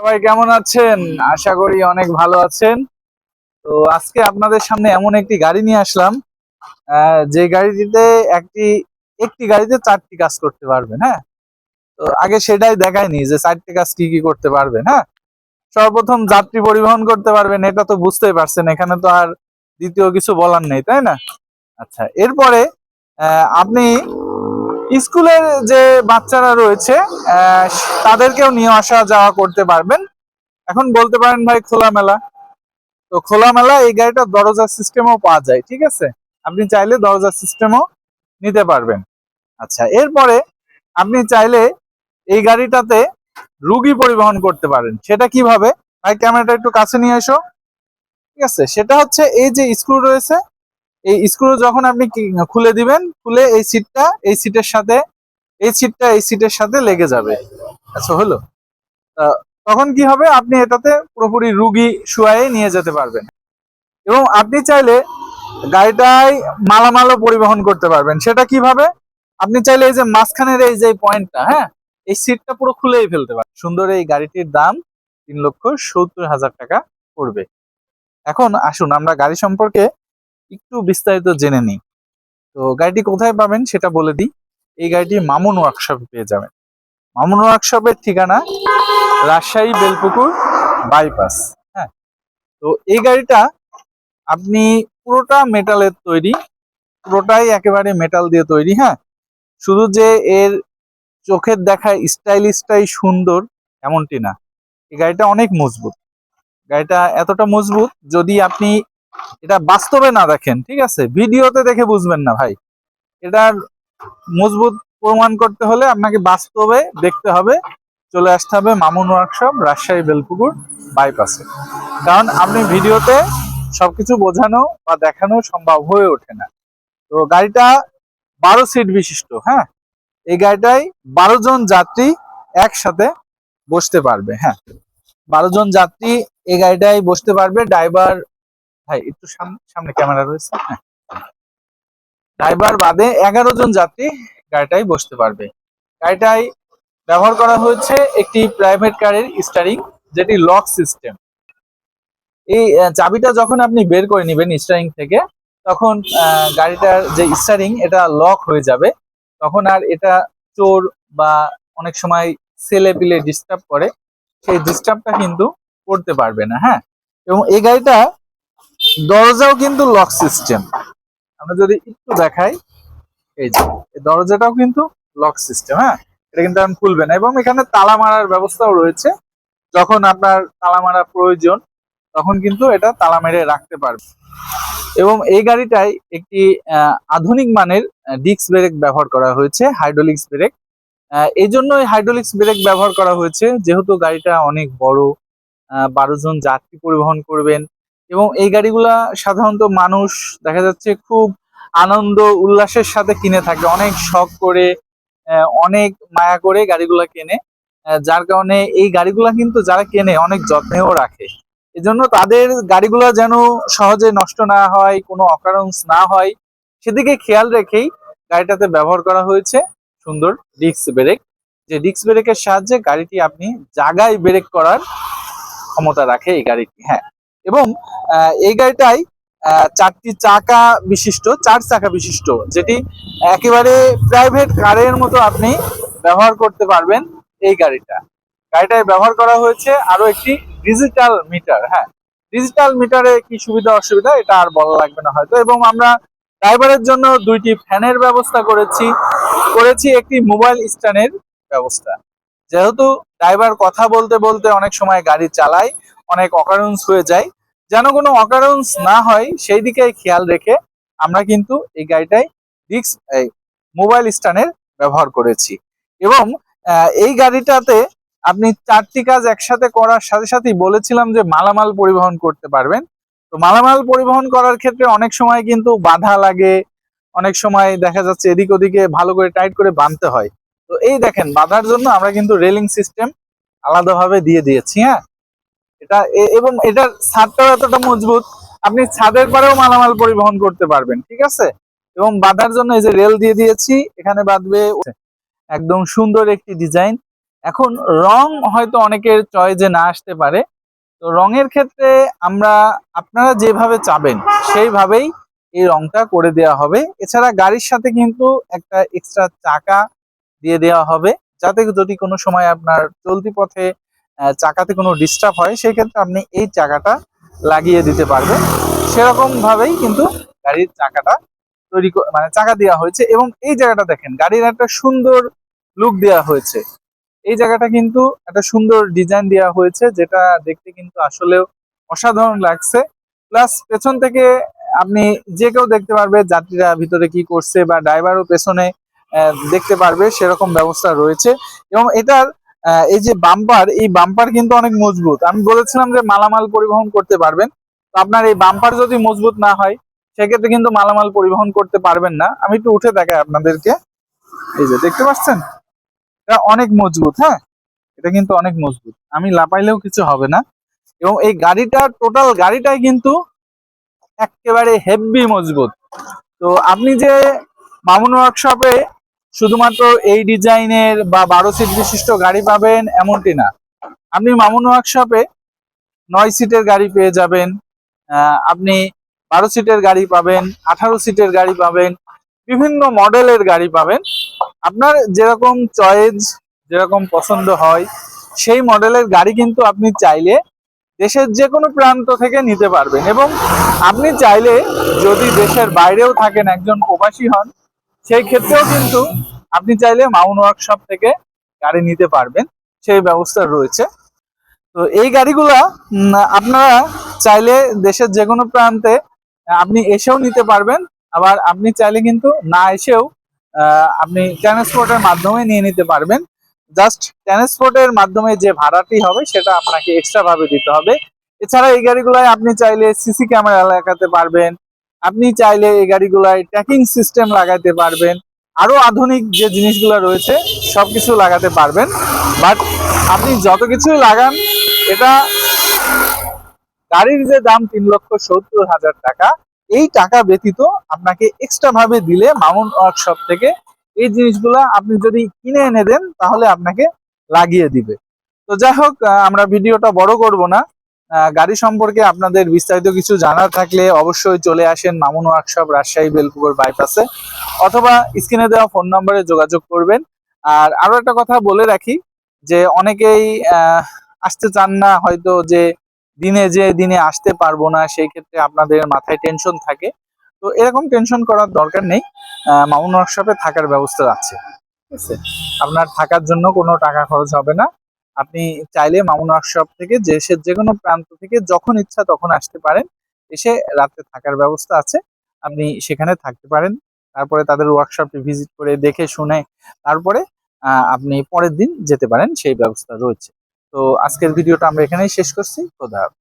সবাই কেমন আছেন? আশা করি অনেক ভালো আছেন। তো আজকে আপনাদের সামনে এমন একটি গাড়ি নিয়ে আসলাম যে গাড়িটিতে একটি একটি গাড়িতে চারটি কাজ করতে পারবেন হ্যাঁ? তো আগে সেটাই দেখায়নি যে চারটি কাজ কি কি করতে পারবেন হ্যাঁ? সর্বপ্রথম যাত্রী পরিবহন করতে পারবেন, এটা তো বুঝতেই পারছেন, এখানে তো আর দ্বিতীয় কিছু বলার নেই, তাই না? আচ্ছা এরপরে আপনি স্কুলের যে বাচ্চারা রয়েছে তাদেরকেও নিয়ে আসা যাওয়া করতে পারবেন। এখন বলতে পারেন ভাই খোলামেলা। তো খোলামেলা এই গাড়িটা দরজা সিস্টেমও পাওয়া যায়, ঠিক আছে? আপনি চাইলে দরজা সিস্টেমও নিতে পারবেন। আচ্ছা এরপরে আপনি চাইলে এই গাড়িটাতে রুগী পরিবহন করতে পারেন। সেটা কীভাবে? ভাই, ক্যামেরাটা একটু কাছে নিয়ে এসো। ঠিক আছে, সেটা হচ্ছে এই যে স্ক্রু রয়েছে এই স্ক্রু যখন আপনি খুলে দিবেন, খুলে এই সিটটা এই সিটের সাথে, এই সিটটা এই সিটের সাথে লেগে যাবে। আচ্ছা হলো? তখন কি হবে? আপনি এটাতে পুরোপুরি রুগী শুয়ায়ে নিয়ে যেতে পারবেন। এবং আপনি চাইলে গাড়িটায় মালামালও পরিবহন করতে পারবেন। সেটা কীভাবে? আপনি চাইলে এই যে মাঝখানের এই যে পয়েন্টটা হ্যাঁ? এই সিটটা পুরো খুলেই ফেলতে পারেন। সুন্দর এই গাড়িটির দাম তিন লক্ষ সত্তর হাজার টাকা পড়বে। এখন আসুন, আমরা গাড়ি সম্পর্কে একটু বিস্তারিত জেনে নিই। তো গাড়িটি কোথায় পাবেন সেটা বলে দিই। এই গাড়িটি মামুন ওয়ার্কশপে পেয়ে যাবেন। মামুন ওয়ার্কশপের ঠিকানা রাজশাহী বেলপুকুর বাইপাস হ্যাঁ। তো এই গাড়িটা আপনি পুরোটা মেটালের তৈরি, পুরোটাই একেবারে মেটাল দিয়ে তৈরি হ্যাঁ। শুধু যে এর চোখের দেখায় স্টাইলিশটাই সুন্দর এমনটি না। এই গাড়িটা অনেক মজবুত। গাড়িটা এতটা মজবুত যদি আপনি এটা বাস্তবে না দেখেন, ঠিক আছে? ভিডিওতে দেখে বুঝবেন না ভাই। এটার মজবুত প্রমাণ করতে হলে আপনাকে বাস্তবে দেখতে হবে। চলে আসতে হবে মামুন ওয়ার্কশপ রাজশাহী বেলপুকুর বাইপাসে কারণ আপনি ভিডিওতে সবকিছু বোঝানো বা দেখানো সম্ভব হয়ে ওঠে না। তো গাড়িটা বারো সিট বিশিষ্ট হ্যাঁ? এই গাড়িটায় বারো জন যাত্রী একসাথে বসতে পারবে হ্যাঁ? বারো জন যাত্রী এই গাড়িটায় বসতে পারবে ড্রাইভার ভাই, একটু সামনে ক্যামেরা রয়েছে হ্যাঁ। ড্রাইভার বাদে এগারো জন যাত্রী গাড়িটায় বসতে পারবে। গাড়িটায় ব্যবহার করা হয়েছে একটি প্রাইভেট কারের স্টারিং যেটি লক সিস্টেম এই চাবিটা যখন আপনি বের করে নেবেন স্টারিং থেকে, তখন গাড়িটার যে স্টারিং এটা লক হয়ে যাবে। তখন আর এটা চোর বা অনেক সময় ছেলে পিলে ডিস্টার্ব করে। সেই ডিস্টার্বটা কিন্তু করতে পারবে না হ্যাঁ। এবং এই গাড়িটা দরজাও কিন্তু লক সিস্টেম। আমরা যদি একটু দেখাই, এই যে দরজাটাও কিন্তু লক সিস্টেম হ্যাঁ? এটা কিন্তু এখন খুলবে না। এবং এখানে তালা মারার ব্যবস্থাও রয়েছে। যখন আপনার তালা মারা প্রয়োজন, তখন কিন্তু এটা তালা মেরে রাখতে পারবে। এবং এই গাড়িটায় একটি আধুনিক মানের ডিস্ক ব্রেক ব্যবহার করা হয়েছে, হাইড্রোলিক্স ব্রেক। এই জন্য হাইড্রোলিক্স ব্রেক ব্যবহার করা হয়েছে। যেহেতু গাড়িটা অনেক বড় বারো জন যাত্রী পরিবহন করবেন এবং এই গাড়িগুলা সাধারণত মানুষ, দেখা যাচ্ছে খুব আনন্দ, উল্লাসের সাথে কিনে থাকে। অনেক শখ করে অনেক মায়া করে গাড়িগুলা কেনে। যার কারণে এই গাড়িগুলা কিন্তু যারা কেনে, অনেক যত্নেও রাখে। এজন্য তাদের গাড়িগুলো যেন সহজে নষ্ট না হয়, কোনো অকারণস না হয়, সেদিকে খেয়াল রেখেই গাড়িটাতে ব্যবহার করা হয়েছে সুন্দর ডিস্ক ব্রেক যে ডিস্ক ব্রেকের সাহায্যে গাড়িটি আপনি জায়গায় ব্রেক করার ক্ষমতা রাখে এই গাড়িটি হ্যাঁ। এবং এই গাড়িটাই চারটি চাকা বিশিষ্ট, চার চাকা বিশিষ্ট, যেটি একেবারে প্রাইভেট কারের মতো আপনি ব্যবহার করতে পারবেন এই গাড়িটা। গাড়িটায় ব্যবহার করা হয়েছে আরও একটি ডিজিটাল মিটার হ্যাঁ। ডিজিটাল মিটারে কি সুবিধা, অসুবিধা, এটা আর বলা লাগবে না হয়তো। এবং আমরা ড্রাইভারের জন্য দুইটি ফ্যানের ব্যবস্থা করেছি। করেছি একটি মোবাইল স্ট্যান্ডের ব্যবস্থা। যেহেতু ড্রাইভার কথা বলতে বলতে অনেক সময় গাড়ি চালায় অনেক অকারেন্স হয়ে যায়। যেন কোনো অকারেন্স না হয়, সেই দিকে খেয়াল রেখে আমরা কিন্তু এই গাড়িটায় ডিস্ক মোবাইল স্ট্যান্ডের ব্যবহার করেছি। এবং এই গাড়িটাতে আপনি চারটি কাজ একসাথে করার সাথে সাথেই বলেছিলাম যে মালামাল পরিবহন করতে পারবেন। তো মালামাল পরিবহন করার ক্ষেত্রে অনেক সময় কিন্তু বাধা লাগে, অনেক সময় দেখা যাচ্ছে এদিক ওদিকে ভালো করে টাইট করে বাঁধতে হয়। তো এই দেখেন, বাঁধার জন্য আমরা কিন্তু রেলিং সিস্টেম আলাদাভাবে দিয়ে দিয়েছি হ্যাঁ? এটা এবং এটার ছাদটাও এতটা মজবুত, আপনি ছাদের পরেও মালামাল পরিবহন করতে পারবেন, ঠিক আছে? এবং বাঁধার জন্য এই যে রেল দিয়ে দিয়েছি, এখানে বাঁধবে একদম সুন্দর একটি ডিজাইন। এখন রং হয়তো অনেকের চয়েজে না আসতে পারে, তো রঙের ক্ষেত্রে আমরা, আপনারা যেভাবে চাবেন, সেইভাবেই এই রংটা করে দেওয়া হবে। এছাড়া গাড়ির সাথে কিন্তু একটা এক্সট্রা চাকা দিয়ে দেওয়া হবে, যাতে যদি কোনো সময় আপনার চলতি পথে চাকাতে কোনো ডিস্টার্ব হয়, সেই ক্ষেত্রে আপনি এই চাকাটা লাগিয়ে দিতে পারবেন। সেরকম ভাবেই কিন্তু গাড়ির চাকাটা তৈরি মানে চাকা দেওয়া হয়েছে এবং এই জায়গাটা দেখেন, গাড়ির একটা সুন্দর লুক দেওয়া হয়েছে। এই জায়গাটা কিন্তু একটা সুন্দর ডিজাইন দেওয়া হয়েছে, যেটা দেখতে কিন্তু আসলেও অসাধারণ লাগছে। প্লাস পেছন থেকে আপনি যে কেউ দেখতে পারবে, যাত্রীরা ভিতরে কি করছে বা ড্রাইভারও পেছনে দেখতে পারবে, সেরকম ব্যবস্থা রয়েছে। এবং এটার এই যে বাম্পার এই বাম্পার কিন্তু অনেক মজবুত। আমি বলেছিলাম যে মালামাল পরিবহন করতে পারবেন। তো আপনার এই বাম্পার যদি মজবুত না হয়, সেক্ষেত্রে কিন্তু মালামাল পরিবহন করতে পারবেন না। আমি একটু উঠে দেখাই আপনাদেরকে। এই যে দেখতে পাচ্ছেন? এটা অনেক মজবুত হ্যাঁ? এটা কিন্তু অনেক মজবুত। আমি লাপাইলেও কিছু হবে না। এবং এই গাড়িটা টোটাল গাড়িটাই কিন্তু একেবারে হেভি মজবুত। তো আপনি যে মামুন ওয়ার্কশপে শুধুমাত্র এই ডিজাইনের বা বারো সিট বিশিষ্ট গাড়ি পাবেন এমনটি না। আপনি মামুন ওয়ার্কশপে নয় সিটের গাড়ি পেয়ে যাবেন আপনি বারো সিটের গাড়ি পাবেন, আঠারো সিটের গাড়ি পাবেন, বিভিন্ন মডেলের গাড়ি পাবেন। আপনার যেরকম চয়েস, যেরকম পছন্দ হয়, সেই মডেলের গাড়ি কিন্তু আপনি চাইলে দেশের যে কোনো প্রান্ত থেকে নিতে পারবেন এবং আপনি চাইলে যদি দেশের বাইরেও থাকেন, একজন প্রবাসী হন সেই ক্ষেত্রেও কিন্তু আপনি চাইলে মাউন ওয়ার্কশপ থেকে গাড়ি নিতে পারবেন, সেই ব্যবস্থা রয়েছে। তো এই গাড়িগুলা আপনারা চাইলে দেশের যে কোনো প্রান্তে, আপনি এসেও নিতে পারবেন, আবার আপনি চাইলে কিন্তু না এসেও আপনি ট্রান্সপোর্টের মাধ্যমে নিয়ে নিতে পারবেন। জাস্ট ট্রান্সপোর্টের মাধ্যমে যে ভাড়াটি হবে, সেটা আপনাকে এক্সট্রা ভাবে দিতে হবে। এছাড়া এই গাড়িগুলায় আপনি চাইলে সিসি ক্যামেরা লাগাতে পারবেন আপনি চাইলে এই গাড়িগুলায় ট্র্যাকিং সিস্টেম লাগাতে পারবেন। আরও আধুনিক যে জিনিসগুলো রয়েছে, সবকিছু লাগাতে পারবেন। বাট আপনি যত কিছুই লাগান, এটা গাড়ির যে দাম তিন লক্ষ সত্তর হাজার টাকা, এই টাকা ব্যতীত আপনাকে এক্সট্রা ভাবে দিলে মামুন ওয়ার্কশপ থেকে এই জিনিসগুলা আপনি যদি কিনে এনে দেন, তাহলে আপনাকে লাগিয়ে দিবে। তো যাই হোক আমরা ভিডিওটা বড় করব না। গাড়ি সম্পর্কে আপনাদের বিস্তারিত কিছু জানার থাকলে অবশ্যই চলে আসেন মামুন ওয়ার্কশপ রাজশাহী বেলপুকুর বাইপাসে অথবা স্ক্রিনে দেওয়া ফোন নম্বরে যোগাযোগ করবেন। আর আরও একটা কথা বলে রাখি যে অনেকেই আসতে চান না, হয়তো যে দিনে যে দিনে আসতে পারব না, সেই ক্ষেত্রে আপনাদের মাথায় টেনশন থাকে। তো এরকম টেনশন করার দরকার নেই। মামুন ওয়ার্কশপে থাকার ব্যবস্থা আছে। ঠিক আছে? আপনার থাকার জন্য কোনো টাকা খরচ হবে না। আপনি চাইলে মামুন ওয়ার্কশপ থেকে দেশের যে কোনো প্রান্ত থেকে যখন ইচ্ছা তখন আসতে পারেন। এসে রাতে থাকার ব্যবস্থা আছে। আপনি সেখানে থাকতে পারেন। তারপরে তাদের ওয়ার্কশপটি ভিজিট করে দেখে, শুনে, তারপরে আপনি পরের দিন যেতে পারেন। সেই ব্যবস্থা রয়েছে। তো আজকের ভিডিওটা আমরা এখানেই শেষ করছি। হাফেজ।